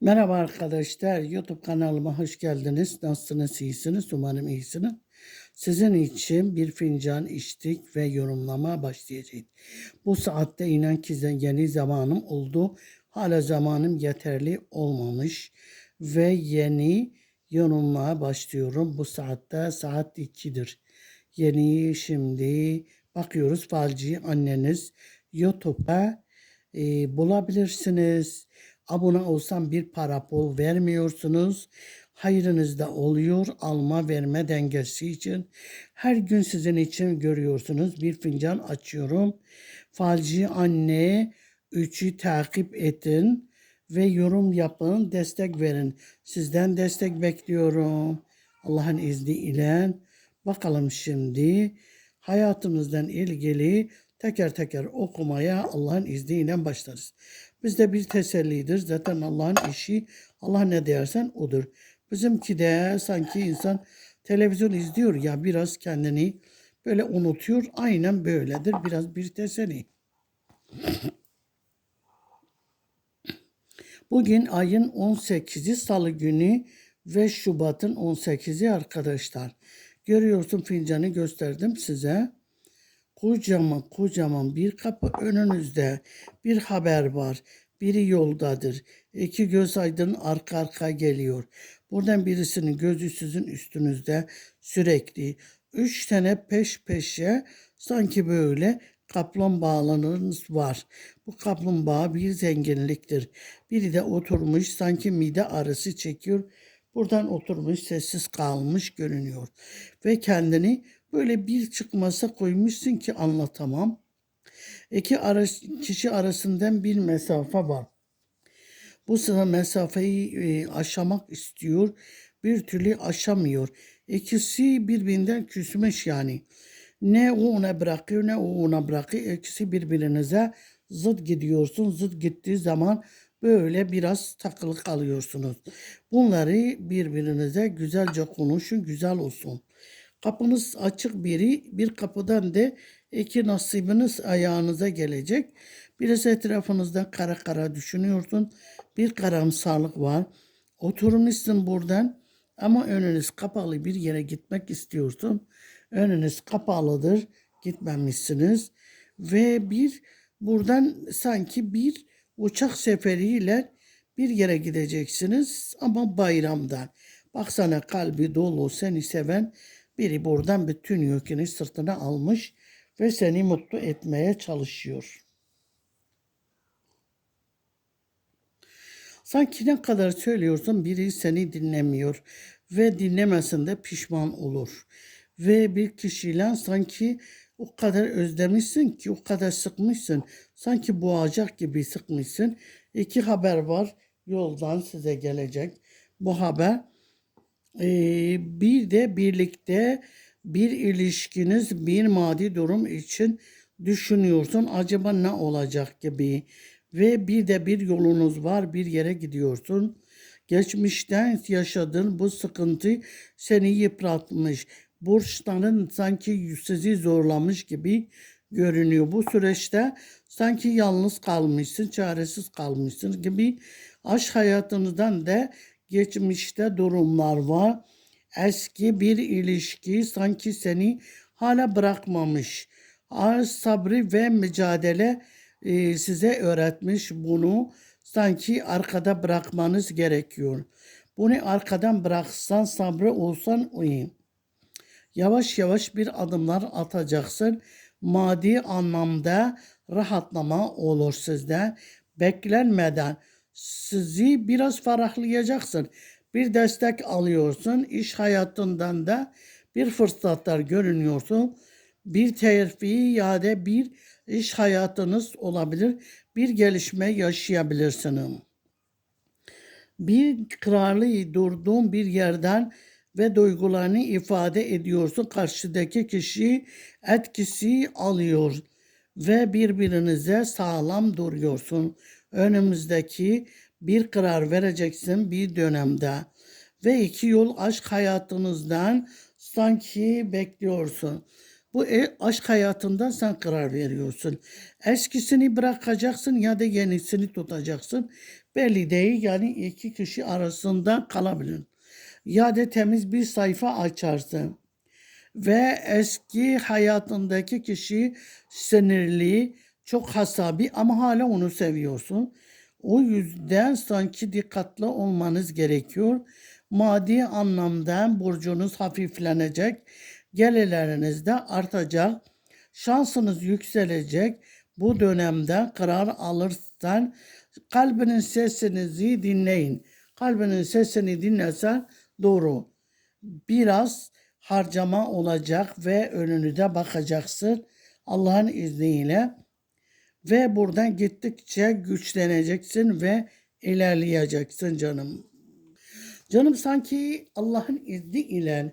Merhaba arkadaşlar, YouTube kanalıma hoş geldiniz. Nasılsınız, iyisiniz? Umarım iyisiniz. Sizin için bir fincan içtik ve yorumlama başlayacağız. Bu saatte inan ki yeni zamanım oldu. Hala zamanım yeterli olmamış ve yeni yorumlamaya başlıyorum. Bu saatte saat 2'dir. Yeni şimdi bakıyoruz falcı anneniz YouTube'a e, bulabilirsiniz. Abone olsam bir para pul vermiyorsunuz. Hayrınızda oluyor alma verme dengesi için. Her gün sizin için görüyorsunuz. Bir fincan açıyorum. Falcı anne 3'ü takip edin ve yorum yapın, destek verin. Sizden destek bekliyorum. Allah'ın izniyle. Bakalım şimdi hayatımızdan ilgili teker teker okumaya Allah'ın izniyle başlarız. Bizde bir tesellidir. Zaten Allah'ın işi Allah ne dersen odur. Bizimki de sanki insan televizyon izliyor ya biraz kendini böyle unutuyor. Aynen böyledir. Biraz bir teselli. Bugün ayın 18'i salı günü ve Şubat'ın 18'i arkadaşlar. Görüyorsun fincanı gösterdim size. Kocaman kocaman bir kapı önünüzde bir haber var. Biri yoldadır. İki göz aydın arka arka geliyor. Buradan birisinin gözü sizin üstünüzde sürekli. Üç tane peş peşe sanki böyle kaplumbağalarınız var. Bu kaplumbağa bir zenginliktir. Biri de oturmuş sanki mide arası çekiyor. Buradan oturmuş sessiz kalmış görünüyor. Ve kendini böyle bir çıkmasa koymuşsun ki anlatamam. İki ara, kişi arasından bir mesafe var. Bu sıra mesafeyi e, aşamak istiyor. Bir türlü aşamıyor. İkisi birbirinden küsmüş yani. Ne o ona bırakıyor ne o ona bırakıyor. İkisi birbirinize zıt gidiyorsun. Zıt gittiği zaman böyle biraz takılı kalıyorsunuz. Bunları birbirinize güzelce konuşun, güzel olsun. Kapınız açık biri, bir kapıdan da iki nasibiniz ayağınıza gelecek. Birisi etrafınızda kara kara düşünüyorsun. Bir karamsarlık var. Oturmuşsun buradan ama önünüz kapalı bir yere gitmek istiyorsun. Önünüz kapalıdır, gitmemişsiniz. Ve bir buradan sanki bir uçak seferiyle bir yere gideceksiniz ama bayramdan. Baksana kalbi dolu seni seven biri buradan bütün yükünü sırtına almış ve seni mutlu etmeye çalışıyor. Sanki ne kadar söylüyorsun biri seni dinlemiyor ve dinlemesin de pişman olur. Ve bir kişiyle sanki o kadar özlemişsin ki o kadar sıkmışsın. Sanki boğacak gibi sıkmışsın. İki haber var yoldan size gelecek. Bu haber bir de birlikte bir ilişkiniz bir maddi durum için düşünüyorsun. Acaba ne olacak gibi ve bir de bir yolunuz var bir yere gidiyorsun. Geçmişten yaşadığın bu sıkıntı seni yıpratmış. Burçların sanki sizi zorlamış gibi görünüyor. Bu süreçte sanki yalnız kalmışsın, çaresiz kalmışsın gibi aşk hayatınızdan da geçmişte durumlar var. Eski bir ilişki sanki seni hala bırakmamış. Az sabrı ve mücadele e, size öğretmiş bunu sanki arkada bırakmanız gerekiyor. Bunu arkadan bıraksan sabrı olsan iyi. Yavaş yavaş bir adımlar atacaksın. Maddi anlamda rahatlama olur sizde. Beklenmeden sizi biraz ferahlayacaksın. Bir destek alıyorsun. İş hayatından da bir fırsatlar görünüyorsun. Bir terfi ya da bir iş hayatınız olabilir. Bir gelişme yaşayabilirsiniz. Bir kararlı durduğun bir yerden ve duygularını ifade ediyorsun. Karşıdaki kişi etkisi alıyor ve birbirinize sağlam duruyorsun önümüzdeki bir karar vereceksin bir dönemde ve iki yol aşk hayatınızdan sanki bekliyorsun. Bu e, aşk hayatında sen karar veriyorsun. Eskisini bırakacaksın ya da yenisini tutacaksın. Belli değil yani iki kişi arasında kalabilir. Ya da temiz bir sayfa açarsın ve eski hayatındaki kişi sinirli, çok hasabi ama hala onu seviyorsun. O yüzden sanki dikkatli olmanız gerekiyor. Maddi anlamda borcunuz hafiflenecek, gelirleriniz de artacak, şansınız yükselecek. Bu dönemde karar alırsan kalbinin sesinizi dinleyin. Kalbinin sesini dinlersen doğru biraz harcama olacak ve önünü de bakacaksın Allah'ın izniyle ve buradan gittikçe güçleneceksin ve ilerleyeceksin canım. Canım sanki Allah'ın izni ile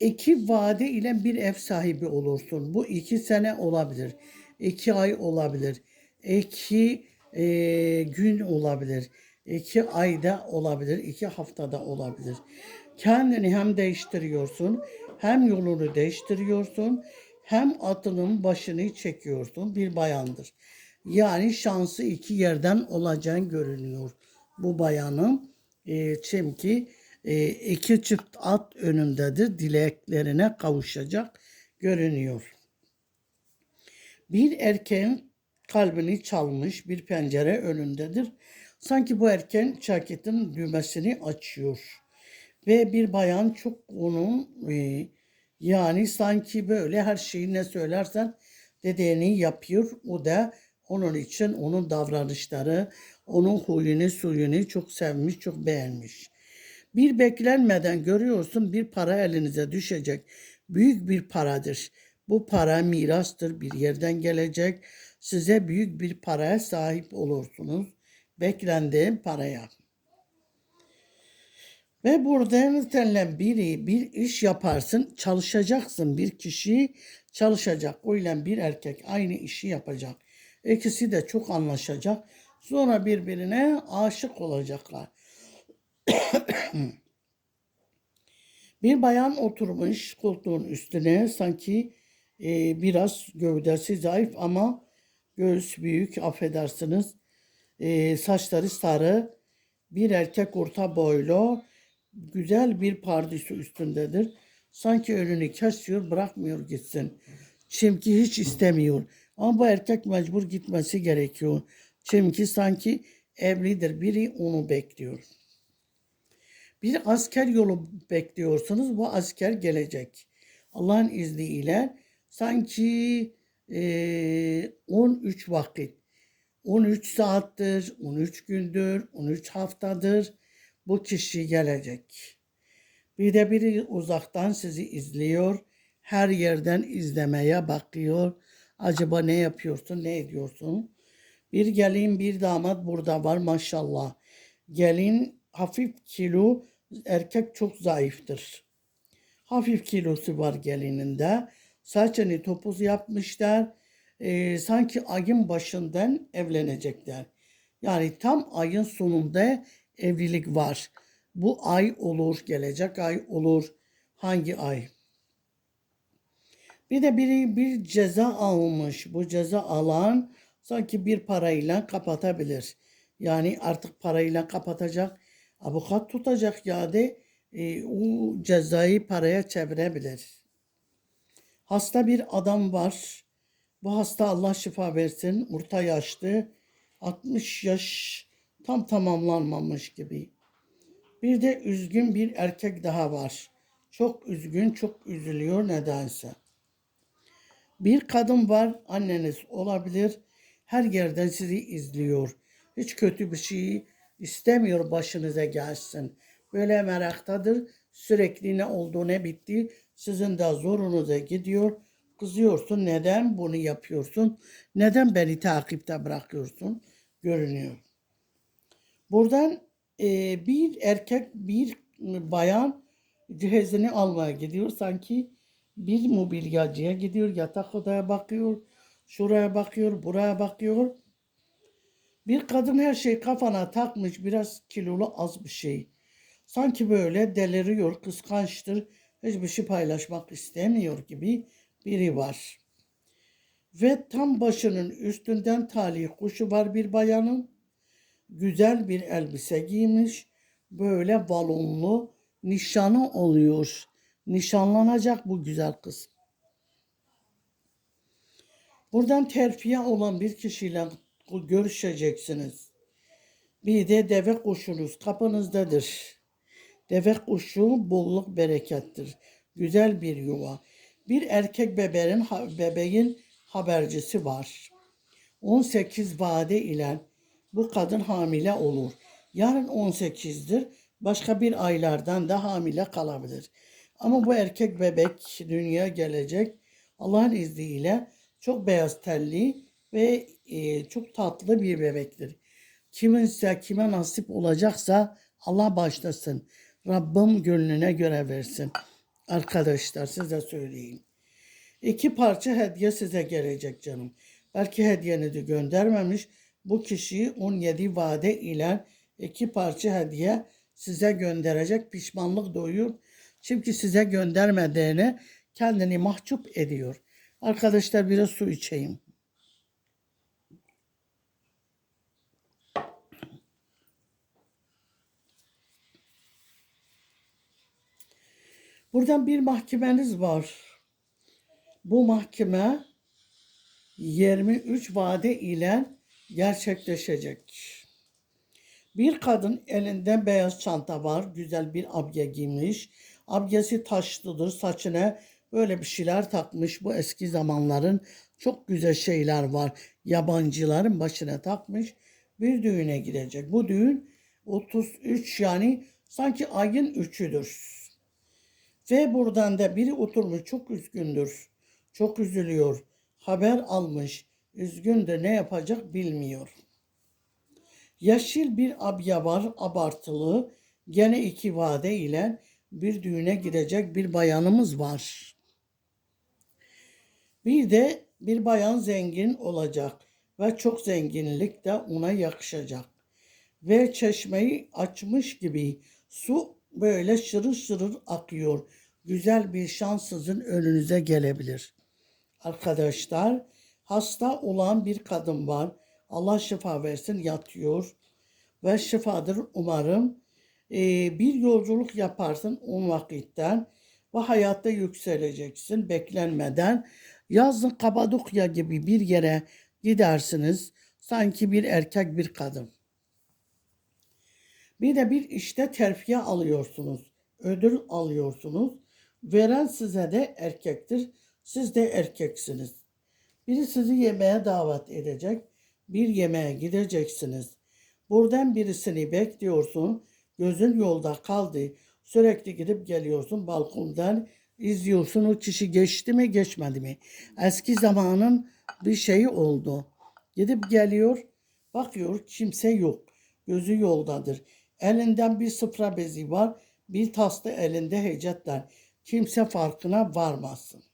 iki vade ile bir ev sahibi olursun. Bu iki sene olabilir. iki ay olabilir. iki e, gün olabilir. iki ayda olabilir. iki haftada olabilir. Kendini hem değiştiriyorsun, hem yolunu değiştiriyorsun, hem atının başını çekiyorsun. Bir bayandır. Yani şansı iki yerden olacağın görünüyor bu bayanın. E, çünkü e, iki çift at önündedir. Dileklerine kavuşacak görünüyor. Bir erkeğin kalbini çalmış bir pencere önündedir. Sanki bu erken ceketin düğmesini açıyor. Ve bir bayan çok onun e, yani sanki böyle her şeyi ne söylersen dediğini yapıyor. O da onun için onun davranışları, onun huyunu suyunu çok sevmiş, çok beğenmiş. Bir beklenmeden görüyorsun bir para elinize düşecek. Büyük bir paradır. Bu para mirastır, bir yerden gelecek. Size büyük bir paraya sahip olursunuz. Beklendiğin paraya. Ve buradan seninle biri bir iş yaparsın, çalışacaksın. Bir kişi çalışacak. O ile bir erkek aynı işi yapacak. İkisi de çok anlaşacak. Sonra birbirine aşık olacaklar. bir bayan oturmuş koltuğun üstüne sanki e, biraz gövdesi zayıf ama göğüs büyük affedersiniz. E, saçları sarı. Bir erkek orta boylu güzel bir pardüsü üstündedir. Sanki önünü kesiyor bırakmıyor gitsin. Çünkü hiç istemiyor. Ama bu erkek mecbur gitmesi gerekiyor. Çünkü sanki evlidir. Biri onu bekliyor. Bir asker yolu bekliyorsunuz. Bu asker gelecek. Allah'ın izniyle sanki e, 13 vakit, 13 saattir, 13 gündür, 13 haftadır bu kişi gelecek. Bir de biri uzaktan sizi izliyor. Her yerden izlemeye bakıyor. Acaba ne yapıyorsun, ne ediyorsun? Bir gelin, bir damat burada var maşallah. Gelin hafif kilo, erkek çok zayıftır. Hafif kilosu var gelininde. Saçını topuz yapmışlar. Ee, sanki ayın başından evlenecekler. Yani tam ayın sonunda evlilik var. Bu ay olur, gelecek ay olur. Hangi ay? Bir de biri bir ceza almış. Bu ceza alan sanki bir parayla kapatabilir. Yani artık parayla kapatacak. Avukat tutacak ya da e, o cezayı paraya çevirebilir. Hasta bir adam var. Bu hasta Allah şifa versin. Orta yaşlı. 60 yaş tam tamamlanmamış gibi. Bir de üzgün bir erkek daha var. Çok üzgün, çok üzülüyor nedense. Bir kadın var, anneniz olabilir. Her yerden sizi izliyor. Hiç kötü bir şey istemiyor başınıza gelsin. Böyle meraktadır. Sürekli ne oldu ne bitti. Sizin de zorunuza gidiyor. Kızıyorsun. Neden bunu yapıyorsun? Neden beni takipte bırakıyorsun? Görünüyor. Buradan e, bir erkek bir bayan cihazını almaya gidiyor. Sanki bir mobilyacıya gidiyor. Yatak odaya bakıyor. Şuraya bakıyor. Buraya bakıyor. Bir kadın her şey kafana takmış. Biraz kilolu az bir şey. Sanki böyle deliriyor. Kıskançtır. hiçbir şey paylaşmak istemiyor gibi biri var. Ve tam başının üstünden talih kuşu var bir bayanın. Güzel bir elbise giymiş. Böyle balonlu nişanı oluyor. Nişanlanacak bu güzel kız. Buradan terfiye olan bir kişiyle görüşeceksiniz. Bir de deve kuşunuz kapınızdadır. Deve kuşu bolluk berekettir. Güzel bir yuva. Bir erkek bebeğin, bebeğin habercisi var. 18 vade ile bu kadın hamile olur. Yarın 18'dir. Başka bir aylardan da hamile kalabilir. Ama bu erkek bebek dünyaya gelecek. Allah'ın izniyle çok beyaz telli ve e, çok tatlı bir bebektir. Kiminse kime nasip olacaksa Allah başlasın. Rabbim gönlüne göre versin. Arkadaşlar size söyleyeyim. İki parça hediye size gelecek canım. Belki hediyeni de göndermemiş. Bu kişiyi 17 vade ile iki parça hediye size gönderecek. Pişmanlık duyuyor. Çünkü size göndermediğini kendini mahcup ediyor. Arkadaşlar biraz su içeyim. Buradan bir mahkemeniz var. Bu mahkeme 23 vade ile gerçekleşecek. Bir kadın elinde beyaz çanta var. Güzel bir abye giymiş. Abgesi taşlıdır. Saçına böyle bir şeyler takmış. Bu eski zamanların çok güzel şeyler var. Yabancıların başına takmış. Bir düğüne gidecek. Bu düğün 33 yani sanki ayın üçüdür. Ve buradan da biri oturmuş çok üzgündür. Çok üzülüyor. Haber almış. Üzgündür ne yapacak bilmiyor. Yeşil bir abya var abartılı. Gene iki vade ile bir düğüne gidecek bir bayanımız var. Bir de bir bayan zengin olacak ve çok zenginlik de ona yakışacak. Ve çeşmeyi açmış gibi su böyle şırır şırır akıyor. Güzel bir şans sizin önünüze gelebilir. Arkadaşlar hasta olan bir kadın var. Allah şifa versin yatıyor. Ve şifadır umarım. Ee, bir yolculuk yaparsın on vakitten ve hayatta yükseleceksin beklenmeden. Yazın Kabadokya gibi bir yere gidersiniz. Sanki bir erkek bir kadın. Bir de bir işte terfiye alıyorsunuz. Ödül alıyorsunuz. Veren size de erkektir. Siz de erkeksiniz. Biri sizi yemeğe davet edecek. Bir yemeğe gideceksiniz. Buradan birisini bekliyorsun. Gözün yolda kaldı. Sürekli gidip geliyorsun balkondan izliyorsun o kişi geçti mi geçmedi mi? Eski zamanın bir şeyi oldu. Gidip geliyor bakıyor kimse yok. Gözü yoldadır. Elinden bir sıfra bezi var. Bir taslı elinde hecetler. Kimse farkına varmasın.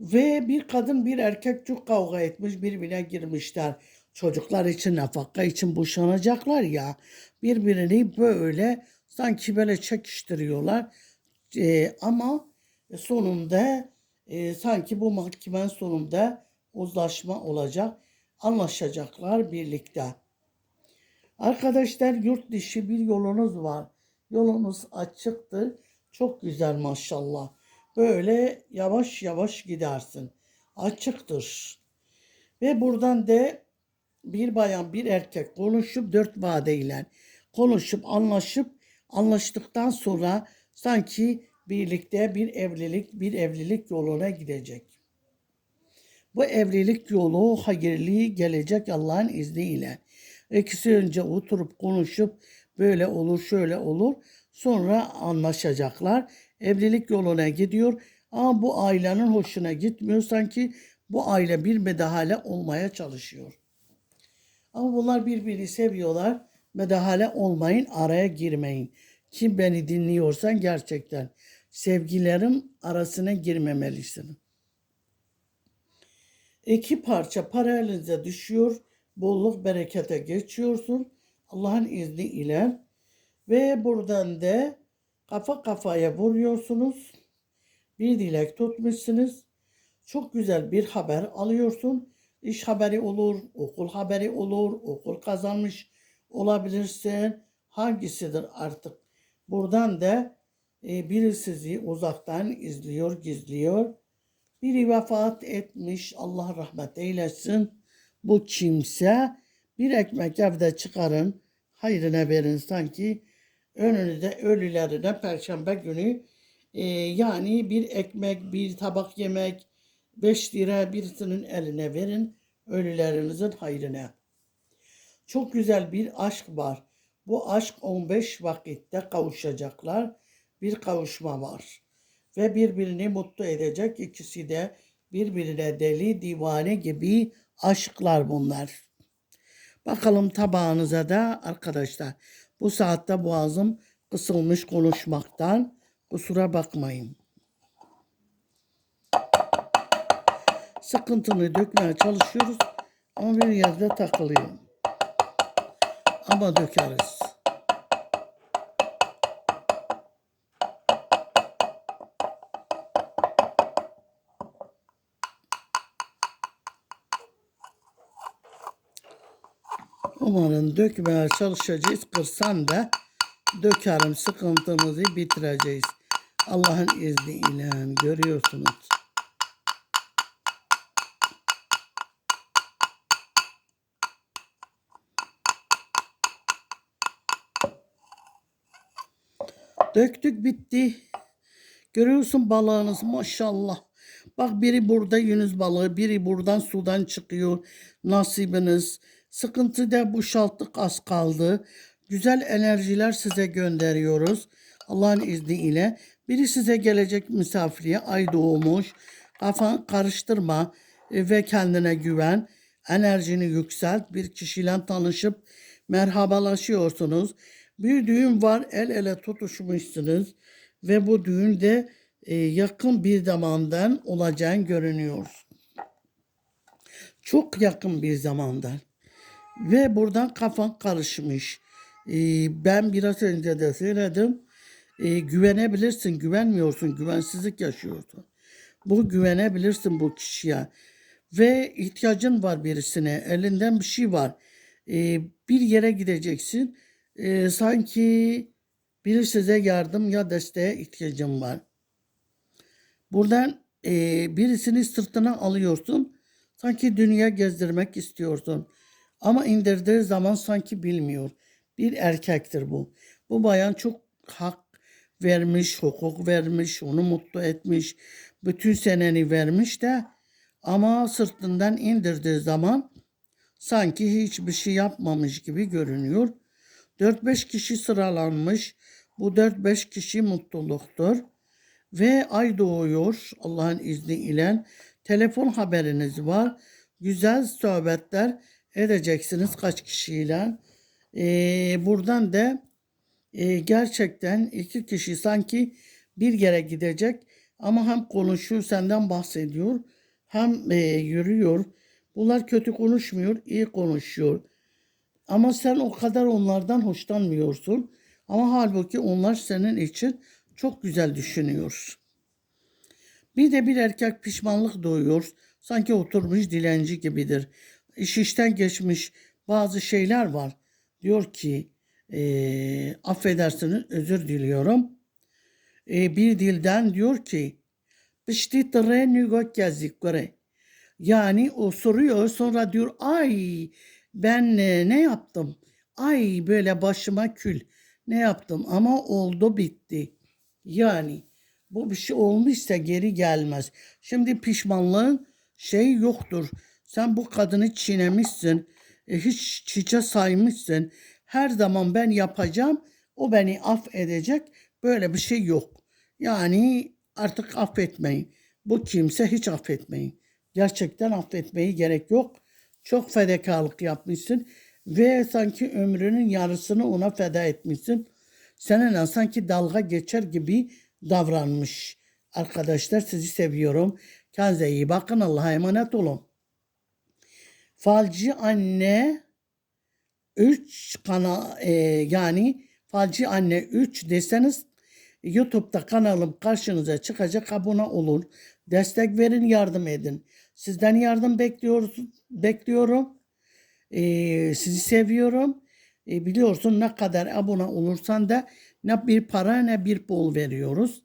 Ve bir kadın bir erkek çok kavga etmiş birbirine girmişler. Çocuklar için nafaka için boşanacaklar ya. Birbirini böyle sanki böyle çekiştiriyorlar. Ee, ama sonunda e, sanki bu mahkemenin sonunda uzlaşma olacak. Anlaşacaklar birlikte. Arkadaşlar yurt dışı bir yolunuz var. Yolunuz açıktır. Çok güzel maşallah. Böyle yavaş yavaş gidersin. Açıktır. Ve buradan da bir bayan bir erkek konuşup dört vadeyle konuşup anlaşıp anlaştıktan sonra sanki birlikte bir evlilik bir evlilik yoluna gidecek. Bu evlilik yolu hayırlı gelecek Allah'ın izniyle. İkisi önce oturup konuşup böyle olur şöyle olur sonra anlaşacaklar. Evlilik yoluna gidiyor ama bu ailenin hoşuna gitmiyor sanki bu aile bir medahale olmaya çalışıyor. Ama bunlar birbirini seviyorlar. Medahale olmayın, araya girmeyin. Kim beni dinliyorsan gerçekten sevgilerim arasına girmemelisin. İki parça para elinize düşüyor. Bolluk berekete geçiyorsun. Allah'ın izni ile ve buradan da Kafa kafaya vuruyorsunuz. Bir dilek tutmuşsunuz. Çok güzel bir haber alıyorsun. İş haberi olur, okul haberi olur, okul kazanmış olabilirsin. Hangisidir artık? Buradan da e, biri sizi uzaktan izliyor, gizliyor. Biri vefat etmiş, Allah rahmet eylesin. Bu kimse bir ekmek evde çıkarın, hayrına verin sanki. Önünüzde ölülerine perşembe günü e, yani bir ekmek, bir tabak yemek, 5 lira birisinin eline verin ölülerinizin hayrına. Çok güzel bir aşk var. Bu aşk 15 vakitte kavuşacaklar. Bir kavuşma var. Ve birbirini mutlu edecek ikisi de birbirine deli divane gibi aşklar bunlar. Bakalım tabağınıza da arkadaşlar. Bu saatte boğazım kısılmış konuşmaktan. Kusura bakmayın. Sıkıntını dökmeye çalışıyoruz ama bir yerde takılıyor. Ama dökeriz. Umarım dökmeye çalışacağız. Kırsan da dökerim. Sıkıntımızı bitireceğiz. Allah'ın izniyle görüyorsunuz. Döktük bitti. Görüyorsun balığınız maşallah. Bak biri burada yunus balığı, biri buradan sudan çıkıyor. Nasibiniz. Sıkıntı da boşalttık az kaldı. Güzel enerjiler size gönderiyoruz. Allah'ın izniyle. Biri size gelecek misafirliğe ay doğmuş. Kafan karıştırma e, ve kendine güven. Enerjini yükselt. Bir kişiyle tanışıp merhabalaşıyorsunuz. Bir düğün var el ele tutuşmuşsunuz ve bu düğün de e, yakın bir zamandan olacağını görünüyor. Çok yakın bir zamandan. Ve buradan kafan karışmış. E, ben biraz önce de söyledim. E, güvenebilirsin, güvenmiyorsun, güvensizlik yaşıyorsun. Bu güvenebilirsin bu kişiye. Ve ihtiyacın var birisine, elinden bir şey var. E, bir yere gideceksin sanki bir size yardım ya desteğe ihtiyacım var. Buradan e, birisini sırtına alıyorsun. Sanki dünya gezdirmek istiyorsun. Ama indirdiği zaman sanki bilmiyor. Bir erkektir bu. Bu bayan çok hak vermiş, hukuk vermiş, onu mutlu etmiş. Bütün seneni vermiş de ama sırtından indirdiği zaman sanki hiçbir şey yapmamış gibi görünüyor. 4-5 kişi sıralanmış. Bu 4-5 kişi mutluluktur. Ve ay doğuyor Allah'ın izniyle. Telefon haberiniz var. Güzel sohbetler edeceksiniz kaç kişiyle. Ee, buradan da e, gerçekten iki kişi sanki bir yere gidecek ama hem konuşuyor senden bahsediyor hem e, yürüyor. Bunlar kötü konuşmuyor, iyi konuşuyor. Ama sen o kadar onlardan hoşlanmıyorsun. Ama halbuki onlar senin için çok güzel düşünüyor. Bir de bir erkek pişmanlık duyuyor. Sanki oturmuş dilenci gibidir. İş işten geçmiş bazı şeyler var. Diyor ki e, affedersiniz özür diliyorum. E, bir dilden diyor ki Pişti tere nügot gezdik Yani o soruyor sonra diyor ay ben e, ne yaptım? Ay böyle başıma kül. Ne yaptım ama oldu bitti. Yani bu bir şey olmuşsa geri gelmez. Şimdi pişmanlığın şey yoktur. Sen bu kadını çiğnemişsin. E, hiç çiçe saymışsın. Her zaman ben yapacağım. O beni affedecek. Böyle bir şey yok. Yani artık affetmeyin. Bu kimse hiç affetmeyin. Gerçekten affetmeyi gerek yok. Çok fedakarlık yapmışsın ve sanki ömrünün yarısını ona feda etmişsin. Seninle sanki dalga geçer gibi davranmış. Arkadaşlar sizi seviyorum. Kendinize iyi bakın. Allah'a emanet olun. Falcı anne 3 kana e, yani falcı anne 3 deseniz YouTube'da kanalım karşınıza çıkacak abone olun. Destek verin yardım edin. Sizden yardım bekliyoruz, bekliyorum. Ee, sizi seviyorum. Ee, biliyorsun ne kadar abone olursan da ne bir para ne bir bol veriyoruz.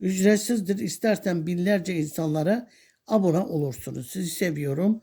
Ücretsizdir. İstersen binlerce insanlara abone olursunuz. Sizi seviyorum.